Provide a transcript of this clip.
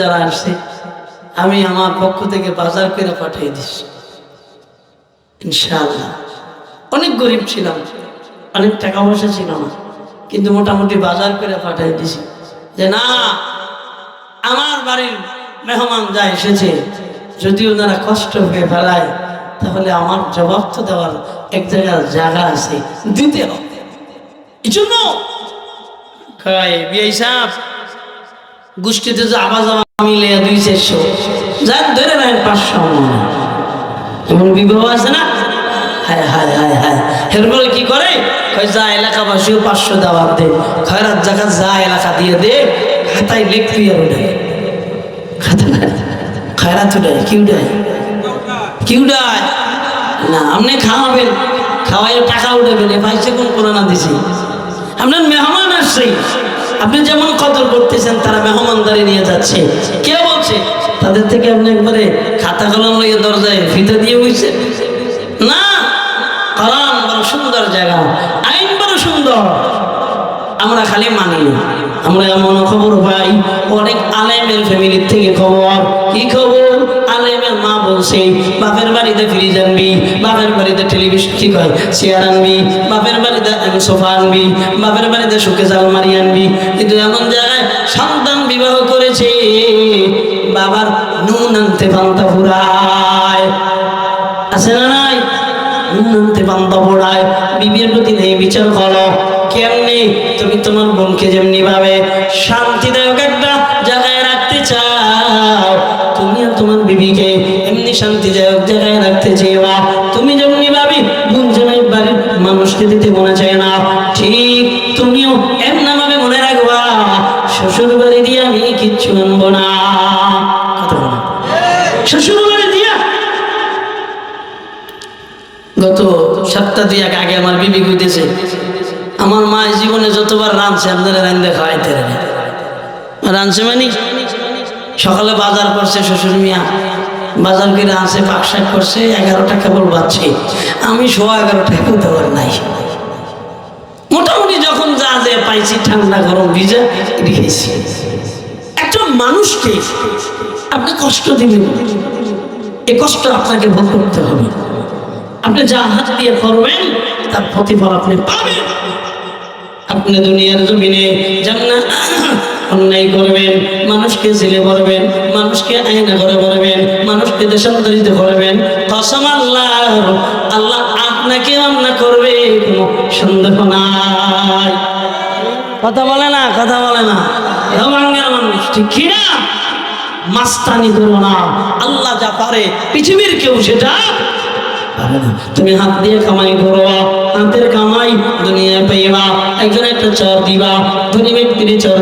যারা আসছে আমি আমার পক্ষ থেকে বাজার করে পাঠিয়ে দিচ্ছি ইনশাআল্লাহ। অনেক গরিব ছিলাম, অনেক টাকা পয়সা ছিল না, কিন্তু মোটামুটি বাজার করে পাঠিয়ে দিছি যে না, আমার বাড়ির মেহমান যা এসেছে, যদি ওনারা কষ্ট হয়ে ফেলায়, তাহলে আমার জবাব তো দেওয়ার এক জায়গার জায়গা আছে, দিতে হবে। এই জন্য বিয়ে গোষ্ঠীতে যে আবাজ মিলে দুই চারশো যার ধরে নেন পাঁচশো এমন বিবাহ আছে না? কি করে? যা এলাকাবাসীও পাঁচশো দাওয়াত দে। খয়রাত যা এলাকা দিয়ে দে না? আপনি খাওয়াবেন। খাওয়াই টাকা উঠাবেন। এ পাইছে কোন কোরআনা দিছে আপনার মেহমান আসছে। আপনি যেমন কদর করতেছেন, তারা মেহমানদারি নিয়ে যাচ্ছে। কে বলছে? তাদের থেকে আপনি একবারে খাতা কলম লইয়ে দরজায় ফিতে দিয়ে বুঝছে না, কলাম বড় সুন্দর জায়গা, আইন বড় সুন্দর। আমরা খালি মানি না। আমরা এমন খবর পাই, অনেক আলেমের ফ্যামিলির থেকে খবর বলছে, বাপের বাড়িতে ফ্রিজ আনবি, বাপের বাড়িতে টেলিভিশন কি কয়? চেয়ার আনবি, বাপের বাড়িতে সোফা আনবি, বাপের বাড়িতে সুখে আলমারি আনবি। কিন্তু এমন জায়গায় সন্তান বিবাহ করেছে, বাবার নুন আনতে পান্তা ফুরায়। আছে না নাই? নুন আনতে পান্তা ফুরায়। বিবির প্রতি নেই বিচার করো কেমনি? তুমি তোমার বোনকে যেমনি ভাবে শান্তিদায়ক একটা জায়গায় রাখতে চাও তুমিও তোমার বিবিকে এমনি শান্তিদায়ক জায়গায় রাখতে চেয়েবা তুমি যেমনি ভাবি বোন জামাই বাড়ির মানুষকে দিতে মনে চায় না। ঠিক তুমিও এমন ভাবে মনে রাখবা শ্বশুর বাড়ি দিয়ে আমি কিচ্ছু আনব না। গত সপ্তাহ দুই এক আগে আমার বিবি আমার মা জীবনে যতবার রাঁধছে, আপনারা রান্ধে খাওয়াইতে রাঁধছে মানে সকালে বাজার করছে শ্বশুর মিয়া। বাজার করে আনছে পাকশাক করছে, এগারোটা কেবল বাচ্চে আমি সোয়া এগারোটা এখন দেওয়ার নাই। মোটামুটি যখন যা যে পাইছি, ঠান্ডা গরম ভিজে রেখেছি একটা মানুষকে আপনি কষ্ট দিবেন। এ কষ্ট আপনাকে ভোগ করতে হবে। আপনি যা হাত দিয়ে করবেন, তার প্রতিফল আপনি পাবেন। আপনি দুনিয়ার জমিনে জান্নাত অন্যায় করবেন, মানুষকে জেলে করবেন মানুষকে আয়না করে করবেন মানুষকে দেশান্তরিত করবেন। কসম আল্লাহ আল্লাহ আপনাকে অন্যায় করবে, কোনো সন্দেহ নাই। কথা বলে না, কথা বলে না। মানুষ, ঠিক কি না? মাস্তানি করো না। আল্লাহ যা পারে, পৃথিবীর কেউ সেটা তুমি হাত দিয়ে কামাই করো, হাতের কামাই দুনিয়া পাইবা। একজন একটা চর দিবা ধনী ব্যক্তির চর